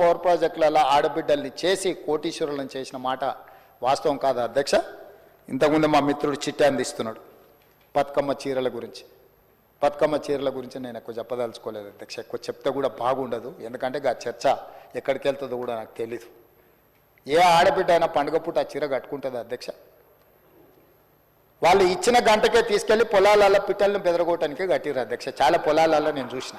Power ప్రాజెక్టులలో ఆడబిడ్డల్ని చేసి కోటీశ్వరులను చేసిన మాట వాస్తవం కాదు అధ్యక్ష? ఇంతకుముందు మా మిత్రుడు చిట్టి అందిస్తున్నాడు బతుకమ్మ చీరల గురించి. బతుకమ్మ చీరల గురించి నేను ఎక్కువ చెప్పదలుచుకోలేదు అధ్యక్ష. ఎక్కువ చెప్తే కూడా బాగుండదు. ఎందుకంటే ఆ చర్చ ఎక్కడికి వెళ్తుందో కూడా నాకు తెలీదు. ఏ ఆడబిడ్డ అయినా పండుగ పూట ఆ చీర కట్టుకుంటుంది అధ్యక్ష? వాళ్ళు ఇచ్చిన గంటకే తీసుకెళ్ళి పొలాలలో పిట్టలను బెదరగొట్టడానికి కట్టిరు అధ్యక్ష. చాలా పొలాలలో నేను చూసిన.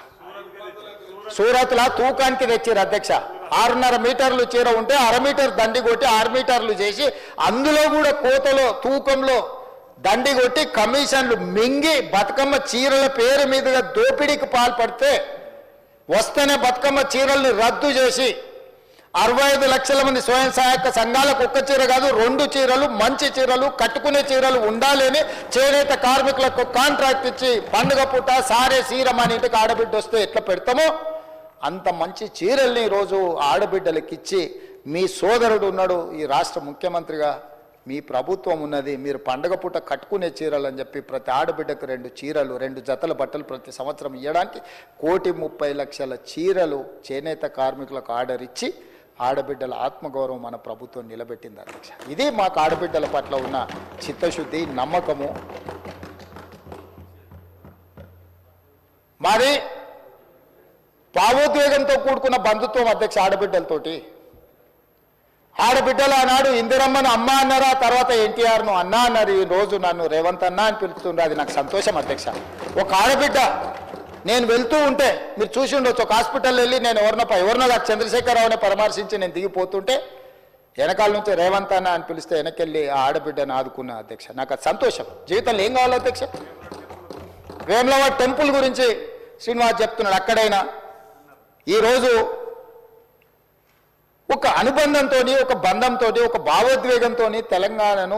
సూరత్లా తూకానికి తెచ్చిరు అధ్యక్ష. ఆరున్నర మీటర్లు చీర ఉంటే అర మీటర్ దండి కొట్టి ఆరు మీటర్లు చేసి అందులో కూడా కోతలో తూకంలో దండి కొట్టి కమిషన్లు మింగి బతుకమ్మ చీరల పేరు మీదుగా దోపిడీకి పాల్పడితే వస్తేనే బతుకమ్మ చీరల్ని రద్దు చేసి అరవై ఐదు లక్షల మంది స్వయం సహాయక సంఘాలకు ఒక్క చీర కాదు రెండు చీరలు మంచి చీరలు కట్టుకునే చీరలు ఉండాలని చేనేత కార్మికులకు కాంట్రాక్ట్ ఇచ్చి పండుగ పూట సారే సీర అని ఇంటికి ఆడబిడ్డ వస్తే ఎట్లా పెడతామో? అంత మంచి చీరల్ని ఈరోజు ఆడబిడ్డలకిచ్చి మీ సోదరుడు ఉన్నాడు ఈ రాష్ట్ర ముఖ్యమంత్రిగా. మీ ప్రభుత్వం ఉన్నది మీరు పండగ పూట కట్టుకునే చీరలు అని చెప్పి ప్రతి ఆడబిడ్డకు రెండు చీరలు రెండు జతల బట్టలు ప్రతి సంవత్సరం ఇవ్వడానికి కోటి ముప్పై లక్షల చీరలు చేనేత కార్మికులకు ఆర్డర్ ఇచ్చి ఆడబిడ్డల ఆత్మగౌరవం మన ప్రభుత్వం నిలబెట్టింది అధ్యక్ష. ఇది మాకు ఆడబిడ్డల పట్ల ఉన్న చిత్తశుద్ధి నమ్మకము. మాది భావోద్వేగంతో కూడుకున్న బంధుత్వం అధ్యక్ష ఆడబిడ్డలతోటి. ఆడబిడ్డలు ఆనాడు ఇందిరమ్మను అమ్మ అన్నారా తర్వాత ఎన్టీఆర్ను అన్నా అన్నారు. ఈ రోజు నన్ను రేవంత్ అన్న అని పిలుస్తుండ్రు. అది నాకు సంతోషం అధ్యక్ష. ఒక ఆడబిడ్డ నేను వెళ్తూ ఉంటే మీరు చూసి ఉండొచ్చు. ఒక హాస్పిటల్ వెళ్ళి నేను ఎవరినో ఎవరినో నాకు చంద్రశేఖరరావుని పరామర్శించి నేను దిగిపోతుంటే వెనకాల నుంచి రేవంత్ అన్న అని పిలిస్తే వెనకెళ్ళి ఆ ఆడబిడ్డను ఆదుకున్న అధ్యక్ష. నాకు అది సంతోషం. జీవితంలో ఏం కావాలి అధ్యక్ష? వేములవాడ టెంపుల్ గురించి శ్రీనివాస్ చెప్తున్నాడు అక్కడైనా. ఈరోజు ఒక అనుబంధంతో ఒక బంధంతో ఒక భావోద్వేగంతో తెలంగాణను